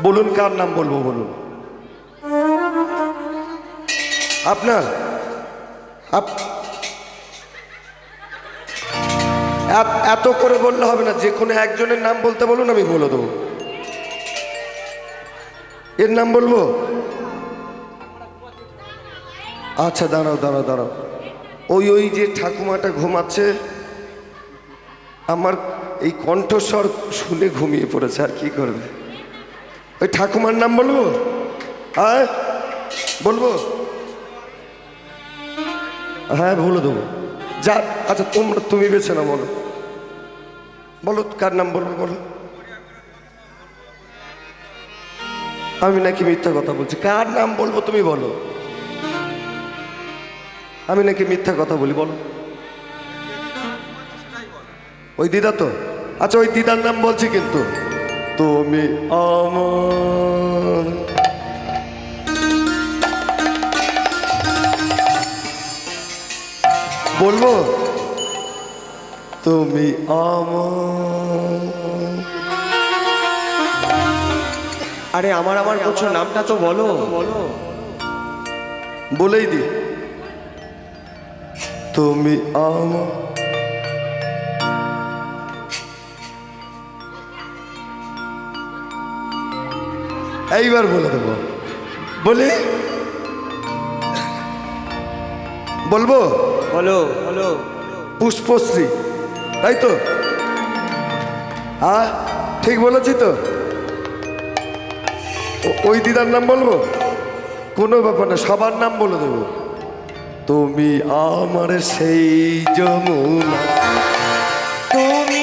বলুন, কার নাম বলব, বলুন। আপনার? আপ- এত- এত করে বললে হবে না যে কোনো একজনের নাম বলতে বলুন, আমি বলে দেবো। এর নাম বলব? আচ্ছা দাঁড়াও দাঁড়াও দাঁড়াও। ওই ওই যে ঠাকুমাটা ঘুমাচ্ছে, আমার এই কণ্ঠস্বর শুনে ঘুমিয়ে পড়েছে, আর কি করবে? ওই ঠাকুমার নাম বলব? হ্যাঁ? বলব? হ্যাঁ বলে দেবো। যা আচ্ছা তোমরা, তুমি বেছে না বলো। বলো, কার নাম বলব, বলো? আমি নাকি মিথ্যা কথা বলছি। কার নাম বলব, তুমি বলো। আমি নাকি মিথ্যা কথা বলি, বলো। ওই দিদা তো? আচ্ছা ওই দিদার নাম বলছি কিন্তু। তুমি আমার। বলব? তুমি আমার। আরে আমার আমার করছ নামটা তো বলো। বলো। বলেই দি। তুমি আমার। এইবার বলে দেবো। বলি? বলব? বলো বলো। পুষ্পশ্রী। তাই তো? হ্যাঁ ঠিক বলেছি তো। ওই দিদার নাম বলব? কোনো ব্যাপার না সবার নাম বলে দেবো। তুমি আমার সেই যমুনা। তুমি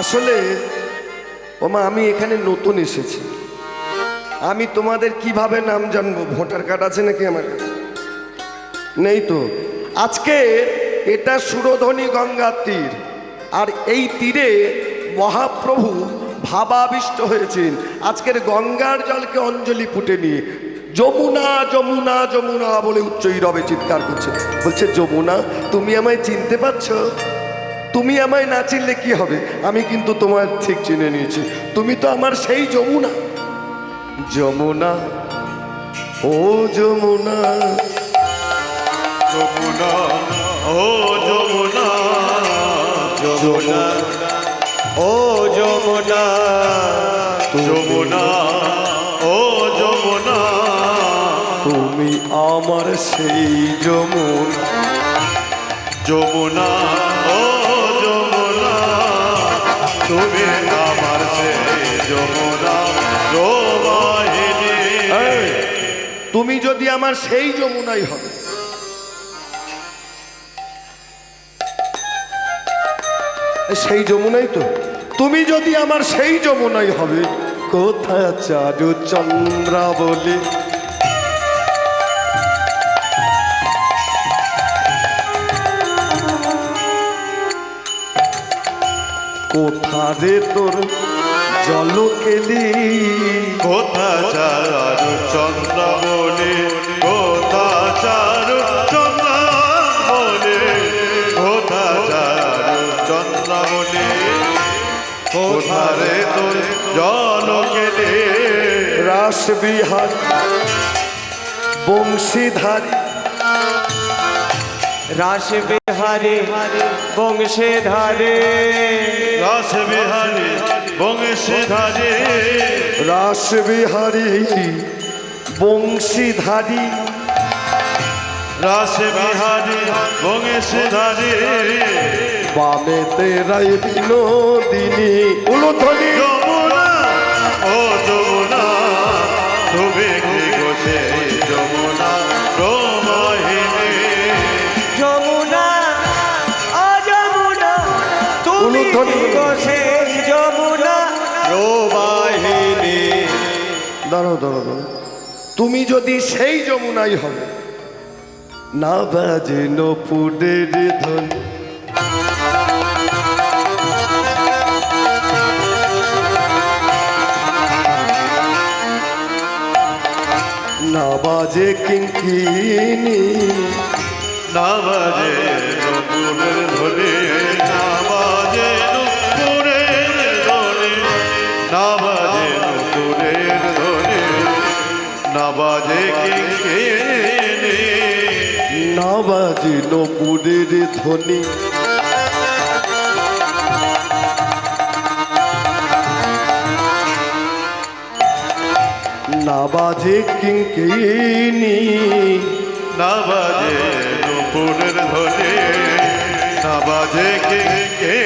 আসলে, ওমা, আমি এখানে নতুন এসেছি। আমি তোমাদের কীভাবে নাম জানব? ভোটার কার্ড আছে নাকি আমার কাছে? নেই তো। আজকে এটা সুরধ্বনি গঙ্গার তীর, আর এই তীরে মহাপ্রভু ভাবাবিষ্ট হয়েছেন। আজকের গঙ্গার জলকে অঞ্জলি ফুটে নিয়ে, যমুনা যমুনা যমুনা বলে উচ্চ রবে চিৎকার করছে। বলছে, যমুনা, তুমি আমায় চিনতে পারছ? তুমি আমায় না চিনলে কি হবে? আমি কিন্তু তোমার ঠিক চিনে নিয়েছি। তুমি তো আমার সেই যমুনা। যমুনা? ও যমুনা। যমুনা ও যমুনা। যমুনা ও যমুনা। যমুনা ও যমুনা। তুমি আমার সেই যমুনা যমুনা। যমুনা। তুমি আমার যমুনা তুমি যদি আমার সেই যমুনাই হবে। সেই যমুনাই তো। তুমি যদি আমার সেই যমুনাই হবে কোথা চারু চন্দ্রা বলে কোথা রে তোর জল কেলি কোথা চারু চন্দ্র বলে কোথা চারু চন্দ্র বলে কোথা চারু চন্দ্র বলে কোথা রে তোর জল কেটে রাস বিহার বংশীধারী। রাস বিহারে বংশে ধারে রাস বিহারী বংশে ধারে রাস বিহারী বংশীধারী। রাস বিহারী বংশী ধারে রাই তেরাই দাঁড়াও দাঁড়াও দাঁড়াও। তুমি যদি সেই যমুনাই হবে না বাজে নপুরের ধন না বাজে কিঙ্কিনি। না বাজে নপুরের ধ্বনি। না বাজে কিঙ্কিনি না বাজে নপুরের ধ্বনি। না বাজে কিঙ্কিনি না বাজে নপুরের ধ্বনি। না বাজে কিঙ্কিনি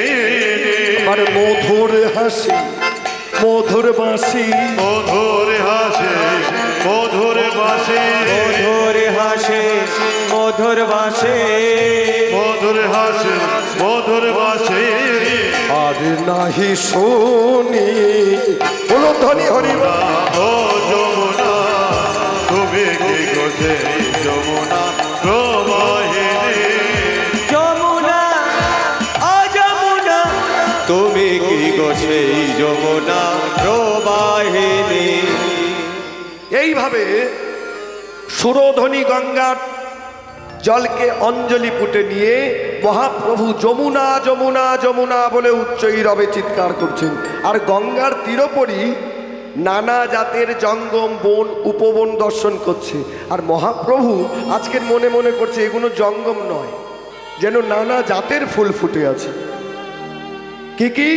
আর মধুর হাসি মধুর বাঁশি। মধুর হাসে। মধুর বাসে মধুর হাসে মধুর বাসে। মধুর হাসে মধুর বাসে। আর নাহি শুনি বলো ধনী হরিবা ও যমুনা তুমি কি গোছে যমুনা প্রবাহিনী যমুনা আ যমুনা। তুমি কি যমুনা প্রবাহিনী এইভাবে সুরধ্বনি গঙ্গার জলকে অঞ্জলি পুটে নিয়ে মহাপ্রভু যমুনা যমুনা যমুনা বলে উচ্চই রবে চিৎকার করছেন। আর গঙ্গার তীরপরি নানা জাতের জঙ্গম, বন, উপবন দর্শন করছে। আর মহাপ্রভু আজকের মনে মনে করছে, এগুলো জঙ্গম নয়, যেন নানা জাতের ফুল ফুটে আছে। কি কি?